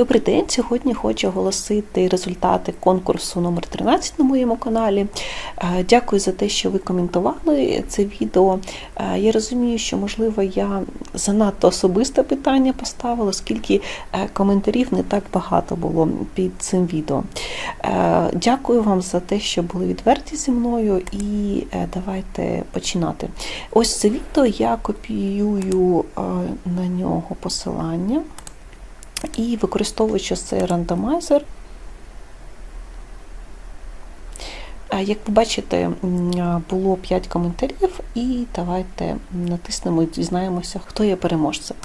Добрий день! Сьогодні хочу оголосити результати конкурсу номер 13 на моєму каналі. Е, Дякую за те, що ви коментували це відео. Е, Я розумію, що, можливо, я занадто особисте питання поставила, оскільки е, коментарів не так багато було під цим відео. Дякую вам за те, що були відверті зі мною, і давайте починати. Ось це відео я копіюю на нього посилання. І використовуючи цей рандомайзер, як ви бачите, було 5 коментарів, і давайте натиснемо і дізнаємося, хто є переможцем.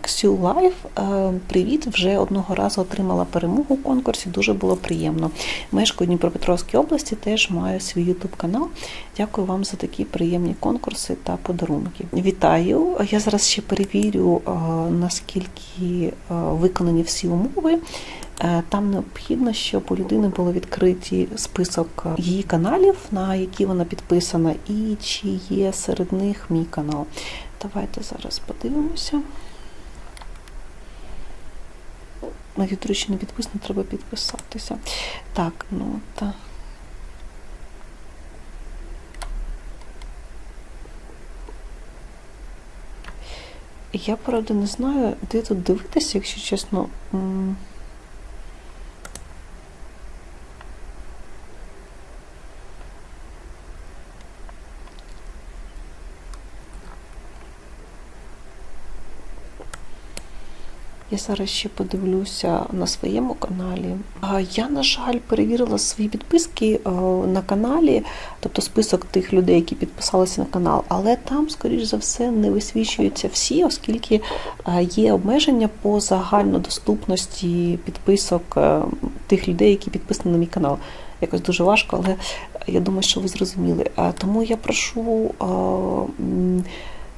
Ксю Лайф, е, привіт, вже одного разу отримала перемогу у конкурсі, дуже було приємно. Мешкаю Дніпропетровській області, теж маю свій YouTube канал. Дякую вам за такі приємні конкурси та подарунки. Вітаю! Я зараз ще перевірю, е, наскільки е, виконані всі умови. Е, Там необхідно, щоб у людини було відкриті список е, її каналів, на які вона підписана, і чи є серед них мій канал. Давайте зараз подивимося. Речі, не підписано, треба підписатися. Так, ну та. Я, правда, не знаю, де тут дивитися, якщо чесно. Я зараз ще подивлюся на своєму каналі. Я, на жаль, перевірила свої підписки е, на каналі, тобто список тих людей, які підписалися на канал, але там, скоріш за все, не висвічуються всі, оскільки е, є обмеження по загальнодоступності підписок е, тих людей, які підписані на мій канал. Якось дуже важко, але я думаю, що ви зрозуміли. Тому я прошу.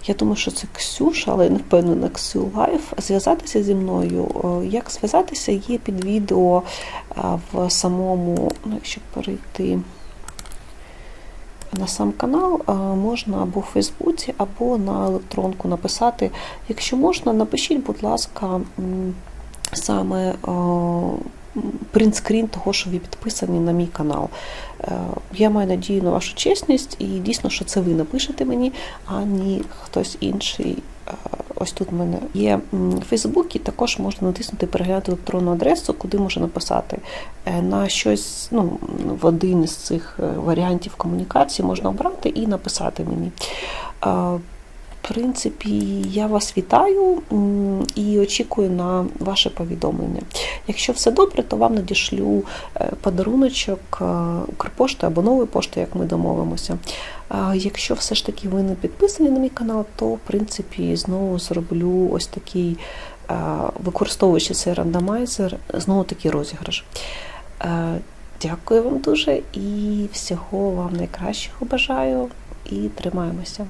Я думаю, що це Ксюша, але я не впевнена Ксю Лайф. Зв'язатися зі мною. Е, Як зв'язатися, є під відео е, в самому, ну, якщо перейти на сам канал, е, можна або в Фейсбуці, або на електронку написати. Якщо можна, напишіть, будь ласка, саме принтскрін того, що ви підписані на мій канал. Е, Я маю надію на вашу чесність і дійсно, що це ви напишете мені, а не хтось інший. Е, Ось тут в мене є Фейсбук, і також можна натиснути переглянути електронну адресу, куди можна написати Е, на щось, ну, в один із цих варіантів комунікації можна обрати і написати мені. Принципі, я вас вітаю і очікую на ваше повідомлення. Якщо все добре, то вам надішлю е, подаруночок е, Укрпошти або нової пошти, як ми домовимося. Якщо все ж таки ви не підписані на мій канал, то в принципі знову зроблю ось такий, е, використовуючи цей рандомайзер, знову такий розіграш. Дякую вам дуже і всього вам найкращого бажаю і тримаємося.